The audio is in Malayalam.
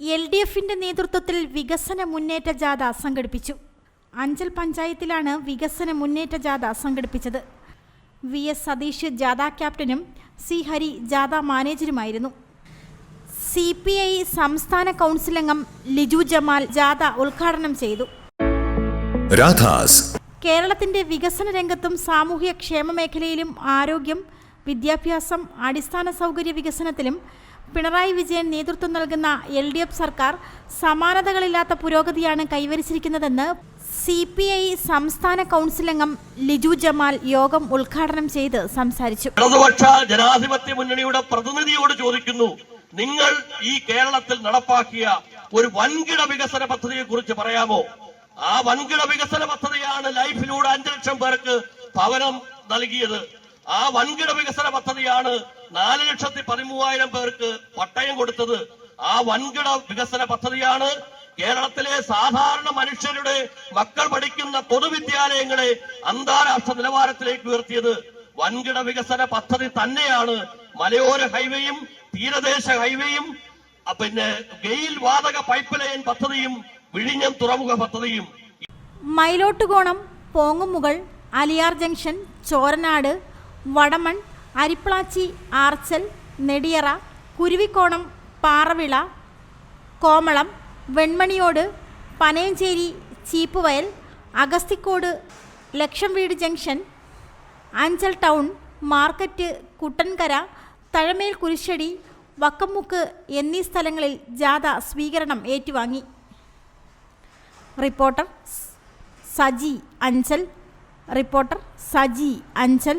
എൽ ഡി എഫിന്റെ നേതൃത്വത്തിൽ വികസന മുന്നേറ്റ ജാഥ സംഘടിപ്പിച്ചു. അഞ്ചൽ പഞ്ചായത്തിലാണ് വികസന മുന്നേറ്റ ജാഥ സംഘടിപ്പിച്ചത്. വി എസ് സതീഷ് ജാഥ ക്യാപ്റ്റനും സി ഹരി ജാഥ മാനേജരുമായിരുന്നു. സി പി ഐ സംസ്ഥാന കൗൺസിൽ അംഗം ലിജു ജമാൽ ജാഥ ഉദ്ഘാടനം ചെയ്തു. കേരളത്തിന്റെ വികസന രംഗത്തും സാമൂഹ്യ ക്ഷേമ മേഖലയിലും ആരോഗ്യം വിദ്യാഭ്യാസം അടിസ്ഥാന സൗകര്യ വികസനത്തിലും പിണറായി വിജയൻ നേതൃത്വം നൽകുന്ന എൽ ഡി എഫ് സർക്കാർ സമാനതകളില്ലാത്ത പുരോഗതിയാണ് കൈവരിച്ചിരിക്കുന്നതെന്ന് സി പി ഐ സംസ്ഥാന കൗൺസിൽ അംഗം ലിജു ജമാൽ യോഗം ഉദ്ഘാടനം ചെയ്ത് സംസാരിച്ചു. ഇടതുപക്ഷ ജനാധിപത്യ മുന്നണിയുടെ പ്രതിനിധിയോട് ചോദിക്കുന്നു നിങ്ങൾ ഈ കേരളത്തിൽ നടപ്പാക്കിയ ഒരു വൻകിട വികസന പദ്ധതിയെ കുറിച്ച് പറയാമോ? ആ വൻകിട വികസന പദ്ധതിയാണ് ലൈഫിലൂടെ അഞ്ചു ലക്ഷം പേർക്ക് ഭവനം നൽകിയത്. ആ വൻകിട വികസന പദ്ധതിയാണ് നാല് ലക്ഷത്തി പതിമൂവായിരം പേർക്ക് പട്ടയം കൊടുത്തത്. ആ വൻകിട വികസന പദ്ധതിയാണ് കേരളത്തിലെ സാധാരണ മനുഷ്യരുടെ മക്കൾ പഠിക്കുന്ന പൊതുവിദ്യാലയങ്ങളെ അന്താരാഷ്ട്ര നിലവാരത്തിലേക്ക് ഉയർത്തിയത്. വൻകിട വികസന പദ്ധതി തന്നെയാണ് മലയോര ഹൈവേയും തീരദേശ ഹൈവേയും പിന്നെ ഗെയിൽ വാതക പൈപ്പ് ലൈൻ പദ്ധതിയും വിഴിഞ്ഞം തുറമുഖ പദ്ധതിയും. Mayilottukonam Pongumukal Aliyar junction Choranad Vadaman Ariplachi Archal Nediyara Kuruvikkonam Paravila Komalam Venmaniyode Panayanchery Cheeppuvayal Agasthikode Laksham Veedu junction Anchal town market Kuttankara Thazhamel Kurishadi Vakkamukku എന്നീ സ്ഥലങ്ങളിൽ ജാഥ സ്വീകരണം ഏറ്റുവാങ്ങി. Reporter Saji Anchal reporter Saji Anchal.